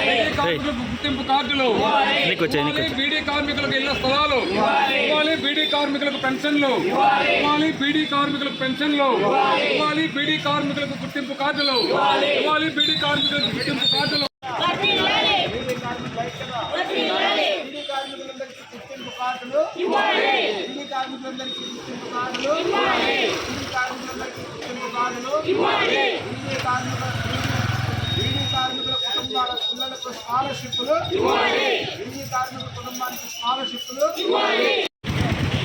గుర్తింపు కార్డులు బీడీ కార్మికులకు ఇళ్ళ స్థలాలు ఇవ్వాలి. బీడీ కార్మికులకు పెన్షన్లు ఇవ్వాలి బీడీ కార్మికులకు పెన్షన్లు ఇవ్వాలి బీడీ కార్మికులకు గుర్తింపు కార్డులు ఇవ్వాలి బీడీ కార్మికులకు గుర్తింపు కార్డులు బీడీ కార్మికులందరికీ గుర్తింపు కార్డులు బీడీ కార్మికులందరికీ గుర్తింపు కార్డులు బీడీ కార్మికులందరికీ గుర్తింపు కార్డులు బీడీ కార్మికుల బీడీ కార్మికుల కుటుంబాల పిల్లలకు స్కాలర్షిప్లు. బీడీ కార్మిక కుటుంబానికి స్కాలర్షిప్లు.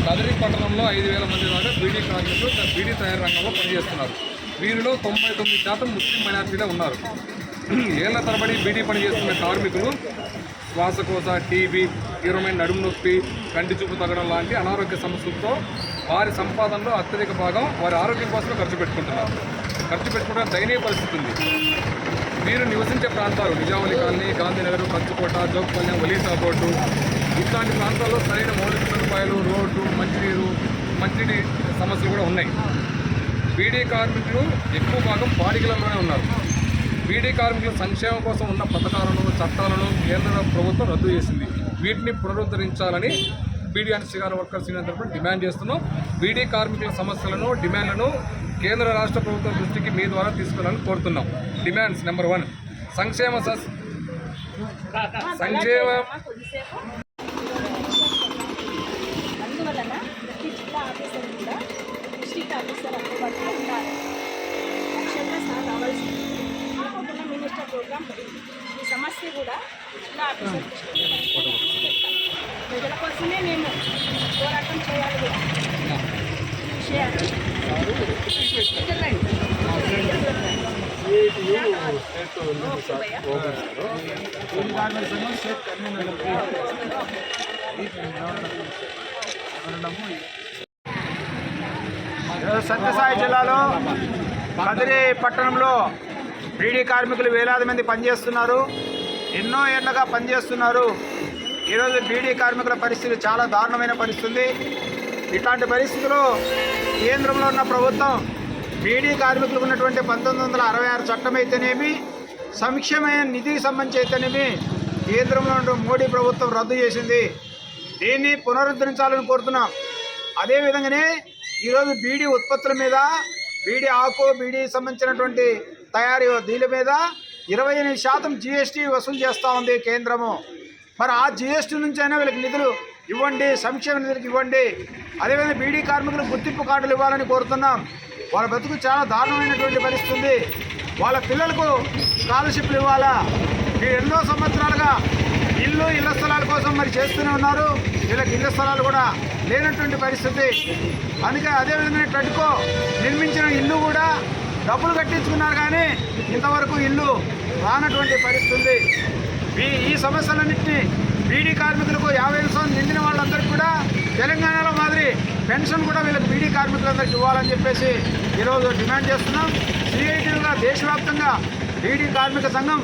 కదిరి పట్టణంలో ఐదు వేల మంది దాకా బీడీ కార్మికులు బీడీ తయారు రంగంలో పనిచేస్తున్నారు. వీరిలో తొంభై తొమ్మిది శాతం ముస్లిం మైనార్టీలే ఉన్నారు. ఏళ్ళ తరబడి బీడీ పనిచేస్తున్న కార్మికులు శ్వాసకోశ టీబీ తీవ్రమైన నడుము నొప్పి కంటి చూపు తగ్గడం లాంటి అనారోగ్య సమస్యలతో వారి సంపాదనలో అత్యధిక భాగం వారి ఆరోగ్యం కోసమే ఖర్చు పెట్టుకుంటున్నారు. ఖర్చు పెట్టుకోవడం దయనీయ పరిస్థితి ఉంది. వీరు నివసించే ప్రాంతాలు నిజామలి కాలనీ గాంధీనగర్ కంచుకోట జోగపల్లి ఒలీసా బోర్డు. ఇట్లాంటి ప్రాంతాల్లో సరైన మౌలిక సదుపాయాలు రోడ్డు మంచినీరు మంచినీటి సమస్యలు కూడా ఉన్నాయి. బీడీ కార్మికులు ఎక్కువ భాగం బాడిగలలోనే ఉన్నారు. బీడీ కార్మికుల సంక్షేమం కోసం ఉన్న పథకాలను చట్టాలను కేంద్ర ప్రభుత్వం రద్దు చేసింది. వీటిని పునరుద్ధరించాలని beedi and cigar workers union తరఫున డిమాండ్ చేస్తున్నాం. బీడీ కార్మికుల సమస్యలను డిమాండ్లను కేంద్ర రాష్ట్ర ప్రభుత్వం దృష్టికి మీ ద్వారా తీసుకురావాలని కోరుతున్నాం. Demands number one. సంక్షేమ సంక్షేమ ఈ సమస్య కూడా జిల్లా ఆఫీసర్ ప్రజల కోసమే మేము పోరాటం చేయాలి కూడా. సత్యసాయి జిల్లాలో కదిరి పట్టణంలో బీడీ కార్మికులు వేలాది మంది పనిచేస్తున్నారు. ఎన్నో ఏళ్ళగా పనిచేస్తున్నారు. ఈరోజు బీడీ కార్మికుల పరిస్థితి చాలా దారుణమైన పరిస్థితి. ఇట్లాంటి పరిస్థితుల్లో కేంద్రంలో ఉన్న ప్రభుత్వం బీడీ కార్మికులకు ఉన్నటువంటి పంతొమ్మిది వందల అరవై ఆరు చట్టం అయితేనేమి సంక్షేమైన నిధికి సంబంధించి అయితేనేమి కేంద్రంలో ఉన్న మోడీ ప్రభుత్వం రద్దు చేసింది. దీన్ని పునరుద్ధరించాలని కోరుతున్నాం. అదేవిధంగానే ఈరోజు బీడీ ఉత్పత్తుల మీద బీడీ ఆకు బీడీ సంబంధించినటువంటి తయారీ దీని మీద ఇరవై ఎనిమిది శాతం జీఎస్టీ వసూలు చేస్తూ ఉంది కేంద్రము. మరి ఆ జీఎస్టీ నుంచి అయినా వీళ్ళకి నిధులు ఇవ్వండి సంక్షేమ నిధులకు ఇవ్వండి. అదేవిధంగా బీడీ కార్మికులకు గుర్తింపు కార్డులు ఇవ్వాలని కోరుతున్నాం. వాళ్ళ బతుకు చాలా దారుణమైనటువంటి పరిస్థితుంది. వాళ్ళ పిల్లలకు స్కాలర్షిప్లు ఇవ్వాలా? మీరు ఎన్నో సంవత్సరాలుగా ఇల్లు ఇళ్ళ స్థలాల కోసం మరి చేస్తూనే ఉన్నారు. వీళ్ళకి ఇళ్ళ స్థలాలు కూడా లేనటువంటి పరిస్థితి. అందుకే అదేవిధంగా ట్రడ్కో నిర్మించిన ఇల్లు కూడా డబ్బులు కట్టించుకున్నారు కానీ ఇంతవరకు ఇల్లు రానటువంటి పరిస్థితి. ఈ ఈ సమస్యలన్నింటినీ బీడీ కార్మికులకు యాభై ఐదు సంవత్సరం నిండిన వాళ్ళందరికీ కూడా తెలంగాణలో మాదిరి పెన్షన్ కూడా వీళ్ళకి బీడీ కార్మికులందరికీ ఇవ్వాలని చెప్పేసి ఈరోజు డిమాండ్ చేస్తున్నాం. సిఐటీగా దేశవ్యాప్తంగా బీడీ కార్మిక సంఘం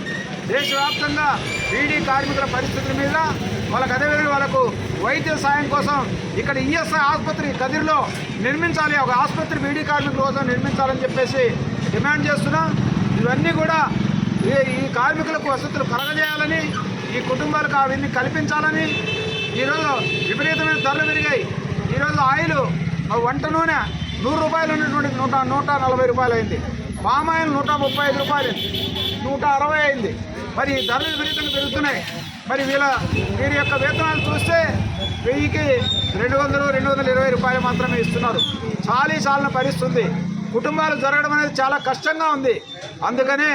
దేశవ్యాప్తంగా బీడీ కార్మికుల పరిస్థితుల మీద వాళ్ళకి అదేవిధంగా వాళ్ళకు వైద్య సాయం కోసం ఇక్కడ ఈఎస్ఐ ఆసుపత్రి కదిరిలో నిర్మించాలి ఒక ఆసుపత్రి బీడీ కార్మికుల కోసం నిర్మించాలని చెప్పేసి డిమాండ్ చేస్తున్నాం. ఇవన్నీ కూడా ఈ కార్మికులకు వసతులు కలగజేయాలని ఈ కుటుంబాలకు అవన్నీ కల్పించాలని ఈరోజు విపరీతమైన ధరలు పెరిగాయి. ఈరోజు ఆయిల్ ఆ వంట నూనె నూరు రూపాయలు ఉన్నటువంటి నూట నూట నలభై రూపాయలు అయింది. పామాయిల్ నూట ముప్పై ఐదు రూపాయలు నూట అరవై అయింది. మరి ఈ ధరలు విపరీతంగా పెరుగుతున్నాయి. మరి వీళ్ళ వీరి యొక్క వేతనాలు చూస్తే వెయ్యికి రెండు వందలు రెండు వందల ఇరవై రూపాయలు మాత్రమే ఇస్తున్నారు. చాలీ చాలిన పరిస్థితుంది. కుటుంబాలు జరగడం అనేది చాలా కష్టంగా ఉంది. అందుకనే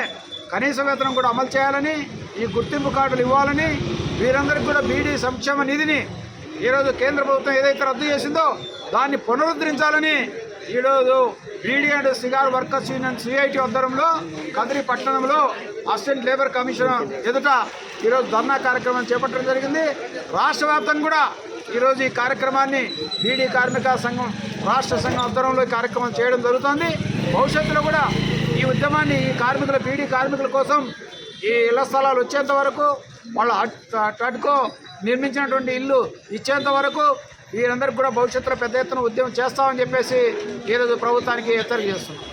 కనీస వేతనం కూడా అమలు చేయాలని ఈ గుర్తింపు కార్డులు ఇవ్వాలని వీరందరికీ కూడా బీడీ సంక్షేమ నిధిని ఈరోజు కేంద్ర ప్రభుత్వం ఏదైతే రద్దు చేసిందో దాన్ని పునరుద్ధరించాలని ఈరోజు beedi and cigar workers union CITU ఆధ్వర్యంలో కదిరి పట్టణంలో అసిస్టెంట్ లేబర్ కమిషన్ ఎదుట ఈరోజు ధర్నా కార్యక్రమం చేపట్టడం జరిగింది. రాష్ట్ర వ్యాప్తంగా కూడా ఈరోజు ఈ కార్యక్రమాన్ని బీడీ కార్మిక సంఘం రాష్ట్ర సంఘం ఆధ్వర్యంలో ఈ కార్యక్రమం చేయడం జరుగుతోంది. భవిష్యత్తులో కూడా ఈ ఉద్యమాన్ని ఈ కార్మికుల బీడీ కార్మికుల కోసం ఈ ఇళ్ళ స్థలాలు వచ్చేంత వరకు వాళ్ళ టడ్కో నిర్మించినటువంటి ఇల్లు ఇచ్చేంత వరకు వీరందరికీ కూడా భవిష్యత్తులో పెద్ద ఎత్తున ఉద్యమం చేస్తామని చెప్పేసి ఈరోజు ప్రభుత్వానికి హెచ్చరిక చేస్తున్నాం.